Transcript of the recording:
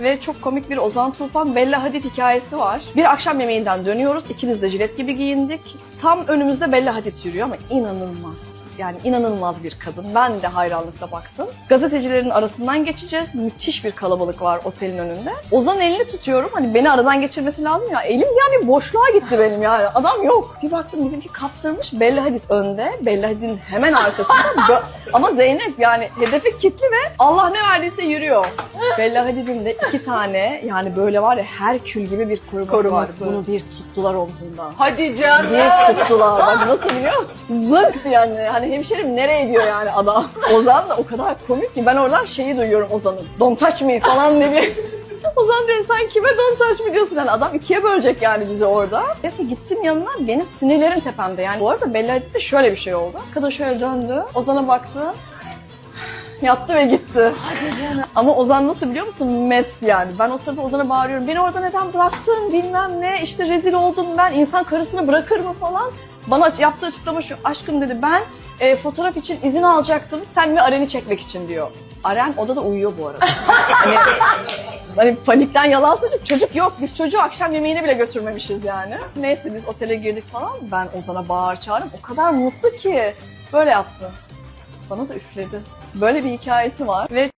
Ve çok komik bir Ozan Tufan Bella Hadid hikayesi var. Bir akşam yemeğinden dönüyoruz. İkimiz de jilet gibi giyindik. Tam önümüzde Bella Hadid yürüyor ama inanılmaz. Yani inanılmaz bir kadın. Ben de hayranlıkla baktım. Gazetecilerin arasından geçeceğiz. Müthiş bir kalabalık var otelin önünde. Ozan elini tutuyorum. Hani beni aradan geçirmesi lazım ya. Elim yani boşluğa gitti benim yani. Adam yok. Bir baktım bizimki kaptırmış. Bella Hadid önde. Bella Hadid'in hemen arkasında. Ama Zeynep yani hedefi kilitli ve Allah ne verdiyse yürüyor. Bella Hadid'in de iki tane yani böyle var ya Herkül gibi bir koruması, var. Koruması. Bunu bir tuttular omzundan. Hadi canım. Bir tuttular. Bak nasıl biliyor musun? Zınk yani. Hani hemşerim nereye diyor yani adam. Ozan da o kadar komik ki ben oradan şeyi duyuyorum Ozan'ın. Don't touch me falan dedi. Ozan diyorum sen kime touch me diyorsun? Yani adam ikiye bölecek yani bizi orada. Neyse gittim yanına benim sinirlerim tepemde yani. Bu arada Bella Hadid'de şöyle bir şey oldu. Kadın şöyle döndü. Ozan'a baktı. Yattı ve gitti. Ama Ozan nasıl biliyor musun? Mest yani. Ben o sırada Ozan'a bağırıyorum. Beni orada neden bıraktın bilmem ne. İşte rezil oldum ben. İnsan karısını bırakır mı falan. Bana yaptığı açıklama şu. Aşkım dedi ben e, fotoğraf için izin alacaktım. Sen ve Aren'i çekmek için diyor. Aren odada uyuyor bu arada. hani panikten yalan söyleyecek. Çocuk yok. Biz çocuğu akşam yemeğine bile götürmemişiz yani. Neyse biz otele girdik falan. Ben Ozan'a bağır çağırdım. O kadar mutlu ki. Böyle yaptı. Bana da üfledi. Böyle bir hikayesi var. Ve